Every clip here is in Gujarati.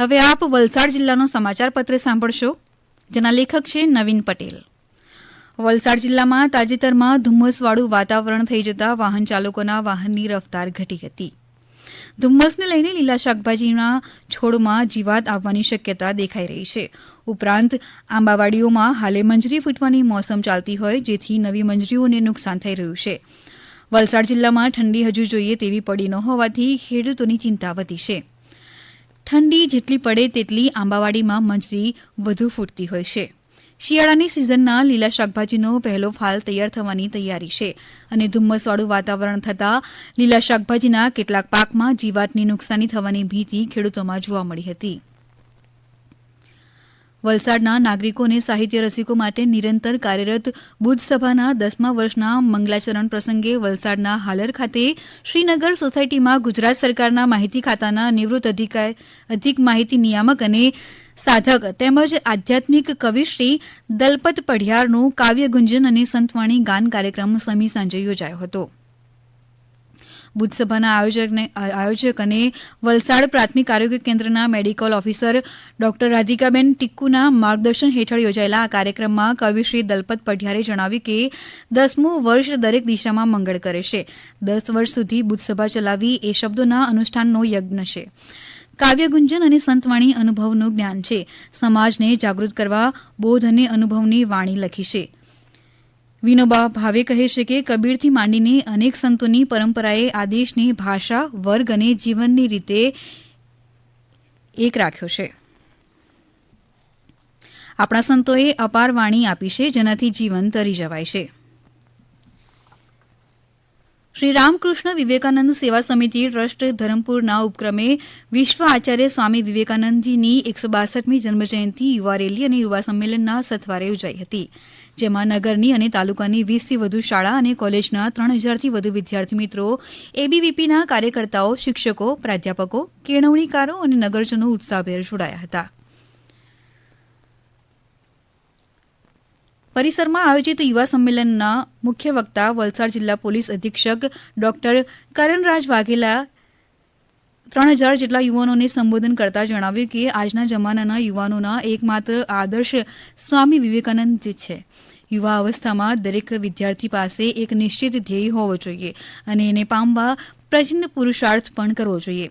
હવે આપ વલસાડ જિલ્લાનો સમાચાર પત્ર સાંભળશો. જેના લેખક છે નવીન પટેલ. વલસાડ જિલ્લામાં તાજેતરમાં ધુમ્મસવાળું વાતાવરણ થઈ જતા વાહન ચાલકોના વાહનની રફતાર ઘટી હતી. ધુમ્મસને લઈને લીલા શાકભાજીના છોડમાં જીવાત આવવાની શક્યતા દેખાઈ રહી છે. ઉપરાંત, આંબાવાડીઓમાં હાલે મંજરી ફૂટવાની મોસમ ચાલતી હોય, જેથી નવી મંજરીઓને નુકસાન થઈ રહ્યું છે. વલસાડ જિલ્લામાં ઠંડી હજુ જોઈએ તેવી પડી ન હોવાથી ખેડૂતોની ચિંતા વધી છે. ઠંડી જેટલી પડે તેટલી આંબાવાડીમાં મંજરી વધુ ફૂટતી હોય છે. શિયાળાની સિઝનના લીલા શાકભાજીનો પહેલો ફાલ તૈયાર થવાની તૈયારી છે અને ધુમ્મસવાળું વાતાવરણ થતાં લીલા શાકભાજીના કેટલાક પાકમાં જીવાતની નુકસાની થવાની ભીતિ ખેડૂતોમાં જોવા મળી હતી. વલસાડના નાગરિકો અને સાહિત્ય રસિકો માટે નિરંતર કાર્યરત બુદ્ધ સભાના દસમા વર્ષના મંગલાચરણ પ્રસંગે વલસાડના હાલર ખાતે શ્રીનગર સોસાયટીમાં ગુજરાત સરકારના માહિતી ખાતાના નિવૃત્ત અધિક માહિતી નિયામક અને સાધક તેમજ આધ્યાત્મિક કવિશ્રી દલપત પઢિયારનું કાવ્ય ગુંજન અને સંતવાણી ગાન કાર્યક્રમ સમી સાંજે યોજાયો હતો. સભાના આયોજકને આયોજક અને વલસાડ પ્રાથમિક આરોગ્ય કેન્દ્રના મેડિકલ ઓફિસર ડોક્ટર રાધિકાબેન ટીક્કુના માર્ગદર્શન હેઠળ યોજાયેલા આ કાર્યક્રમમાં કવિશ્રી દલપત પઢિયારે જણાવ્યું કે દસમું વર્ષ દરેક દિશામાં મંગળ કરે છે. દસ વર્ષ સુધી સભા ચલાવી એ શબ્દોના અનુષ્ઠાનનો યજ્ઞ છે. કાવ્ય ગુંજન અને સંતવાણી અનુભવનું જ્ઞાન છે. સમાજને જાગૃત કરવા, બોધ અને અનુભવની વાણી લખી છે. વિનોબા ભાવે કહે છે કે કબીરથી માંડીને અનેક સંતોની પરંપરાએ આ ભાષા, વર્ગ અને જીવનની રીતે એક રાખ્યો છે. આપણા સંતોએ અપાર વાણી આપી છે, જેનાથી જીવન તરી જવાય છે. શ્રી રામકૃષ્ણ વિવેકાનંદ સેવા સમિતિ ટ્રસ્ટ ધરમપુરના ઉપક્રમે વિશ્વ આચાર્ય સ્વામી વિવેકાનંદજીની એકસો બાસઠમી જન્મજયંતિ યુવા રેલી અને યુવા સંમેલનના સથવારે યોજાઈ હતી. જેમાં નગરની અને તાલુકાની વીસથી વધુ શાળા અને કોલેજના ત્રણ હજારથી વધુ વિદ્યાર્થી મિત્રો એબીવીપીના કાર્યકર્તાઓ, શિક્ષકો, પ્રાધ્યાપકો, કેળવણીકારો અને નગરજનો ઉત્સાહભેર જોડાયા હતા. પરિસરમાં આયોજિત યુવા સંમેલનના મુખ્ય વક્તા વલસાડ જિલ્લા પોલીસ અધિક્ષક ડોક્ટર કરણરાજ વાઘેલા ત્રણ હજાર જેટલા યુવાનોને સંબોધન કરતા જણાવ્યું કે આજના જમાનાના યુવાનોના એકમાત્ર આદર્શ સ્વામી વિવેકાનંદ છે. યુવા અવસ્થામાં દરેક વિદ્યાર્થી પાસે એક નિશ્ચિત ધ્યેય હોવો જોઈએ અને એને પામવા પ્રચંડ પુરુષાર્થ પણ કરવો જોઈએ.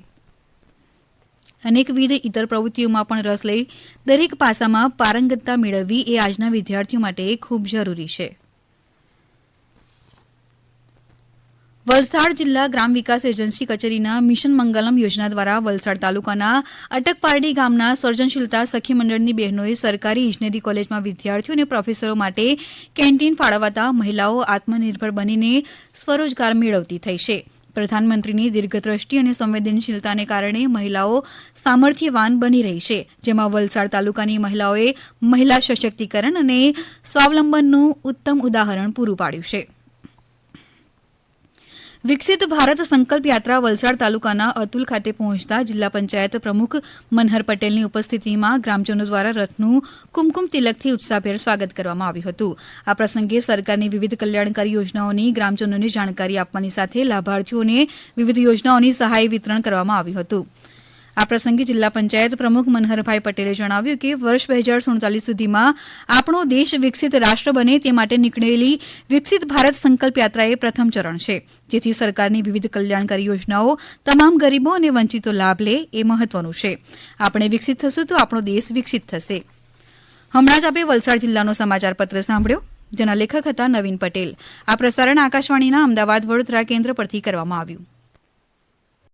અનેકવિધ ઇતર પ્રવૃત્તિઓમાં પણ રસ લઈ દરેક પાસામાં પારંગતતા મેળવવી એ આજના વિદ્યાર્થીઓ માટે ખૂબ જરૂરી છે. વલસાડ જિલ્લા ગ્રામ વિકાસ એજન્સી કચેરીના મિશન મંગલમ યોજના દ્વારા વલસાડ તાલુકાના અટકપારડી ગામના સર્જનશીલતા સખી મંડળની બહેનોએ સરકારી ઇજનેરી કોલેજમાં વિદ્યાર્થીઓ અને પ્રોફેસરો માટે કેન્ટીન ફાળવતા મહિલાઓ આત્મનિર્ભર બનીને સ્વરોજગાર મેળવતી થઈ છે. પ્રધાનમંત્રીની દીર્ઘદ્રષ્ટિ અને સંવેદનશીલતાને કારણે મહિલાઓ સામર્થ્યવાન બની રહી છે, જેમાં વલસાડ તાલુકાની મહિલાઓએ મહિલા સશક્તિકરણ અને સ્વાવલંબનનું ઉત્તમ ઉદાહરણ પૂરું પાડ્યું છે. વિકસિત ભારત સંકલ્પ યાત્રા વલસાડ તાલુકાના અતુલ ખાતે પહોંચતા જિલ્લા પંચાયત પ્રમુખ મનહર પટેલની ઉપસ્થિતિમાં ગ્રામજનો દ્વારા રથનું કુમકુમ તિલકથી ઉત્સાહભેર સ્વાગત કરવામાં આવ્યું હતું. આ પ્રસંગે સરકારની વિવિધ કલ્યાણકારી યોજનાઓની ગ્રામજનોને જાણકારી આપવાની સાથે લાભાર્થીઓને વિવિધ યોજનાઓની સહાય વિતરણ કરવામાં આવ્યું હતું. આ પ્રસંગે જિલ્લા પંચાયત પ્રમુખ મનહરભાઈ પટેલે જણાવ્યું કે વર્ષ બે હજાર સુડતાલીસ સુધીમાં આપણો દેશ વિકસિત રાષ્ટ્ર બને તે માટે નીકળેલી વિકસિત ભારત સંકલ્પ યાત્રા એ પ્રથમ ચરણ છે, જેથી સરકારની વિવિધ કલ્યાણકારી યોજનાઓ તમામ ગરીબો અને વંચિતો લાભ લે એ મહત્વનું છે. આપણે વિકસિત થશું તો આપણો દેશ વિકસિત થશે. હમણાં જ આપે વલસાડ જિલ્લાનો સમાચાર પત્ર સાંભળ્યો, જેના લેખક હતા નવીન પટેલ. આ પ્રસારણ આકાશવાણીના અમદાવાદ વડોદરા કેન્દ્ર પરથી કરવામાં આવ્યું.